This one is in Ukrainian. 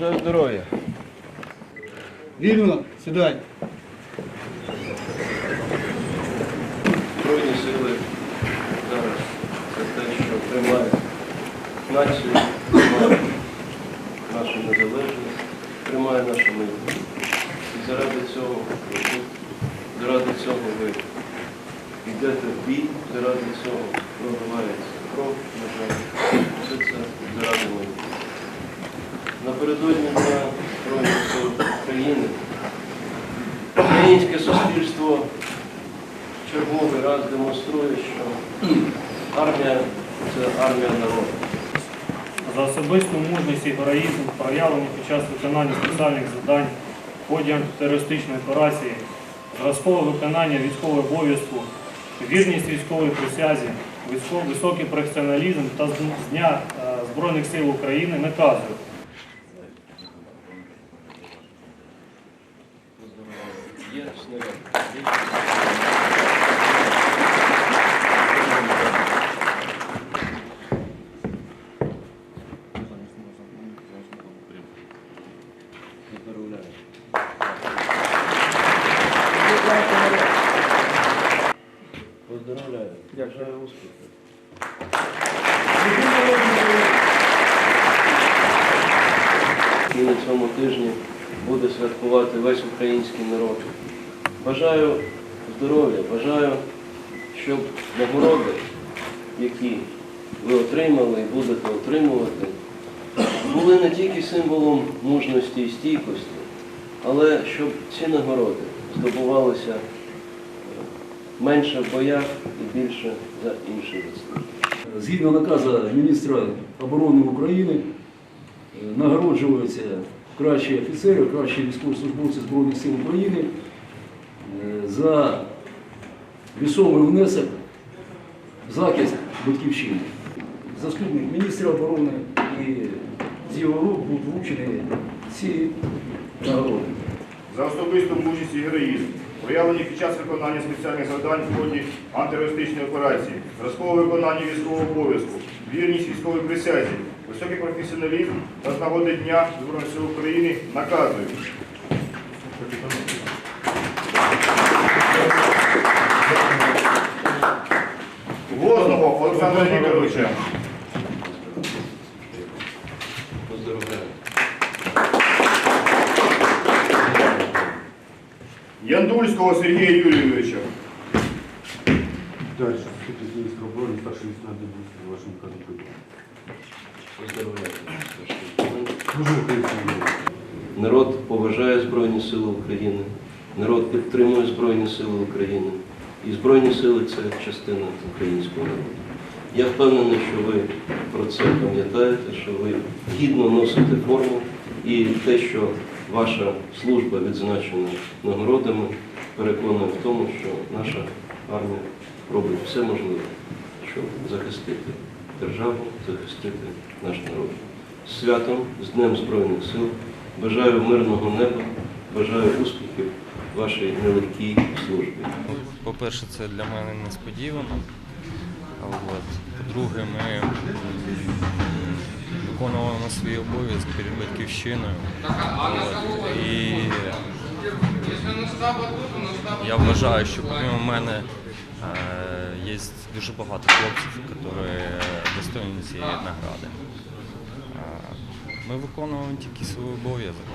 Бажаю здоров'я. Вільно, сідай. Збройні сили зараз це те, що тримає націю, тримає нашу незалежність, тримає наше майбутнє. І заради цього ви тут, заради цього ви йдете в бій, заради цього проливається кров, на жаль. Все це заради майбутнього. Напередодні Дня Збройних сил України українське суспільство черговий раз демонструє, що армія це армія народу. за особисту мужність і героїзм, проявлені під час виконання спеціальних завдань в ході антитерористичної операції, зразкове виконання військового обов'язку, вірність військовій присязі, високий професіоналізм та з Дня е, Збройних сил України наказую Є снаряд. Поздравляю. Поздравляю. Бажаю успіху. І на цьому тижні буде святкувати весь український народ. Бажаю здоров'я, бажаю, щоб нагороди, які ви отримали і будете отримувати, були не тільки символом мужності і стійкості, але щоб ці нагороди здобувалися е, менше в боях і більше за інші заслуги. Згідно наказу міністра оборони України е, нагороджуються кращі офіцери, кращі військовослужбовці Збройних сил України е, за вісомий внесок в захист батьківщини. Заступник міністра оборони і з його рук був вручений ці нагороди. За особисту мужність і героїзм, проявлені під час виконання спеціальних завдань в ході антитерористичної операції, зразкове виконання військового обов'язку, вірність військовій присязі, високий професіоналізм та з нагоди Дня Збройних сил України наказую. Возного Олександра Вікторовича. Поздравляю. Яндульського Сергія Юрійовича. Дальше. Министра обороны, старший лейтенант Дебусов, вашим кандидатом. Народ поважає Збройні Сили України, народ підтримує Збройні Сили України. І Збройні Сили це частина українського народу. Я впевнений, що ви про це пам'ятаєте, що ви гідно носите форму і те, що ваша служба відзначена нагородами, переконує в тому, що наша армія робить все можливе, щоб захистити державу, захистити наш народ. З Святом, з Днем Збройних сил. Бажаю мирного неба, бажаю успіхів вашій нелегкій службі. По-перше, це для мене несподівано. По-друге, ми м, виконували свої обов'язки перед батьківщиною. І я вважаю, що помимо мене е, є дуже багато хлопців, які достойні цієї награди. Е, Ми виконуємо тільки свій обов'язок.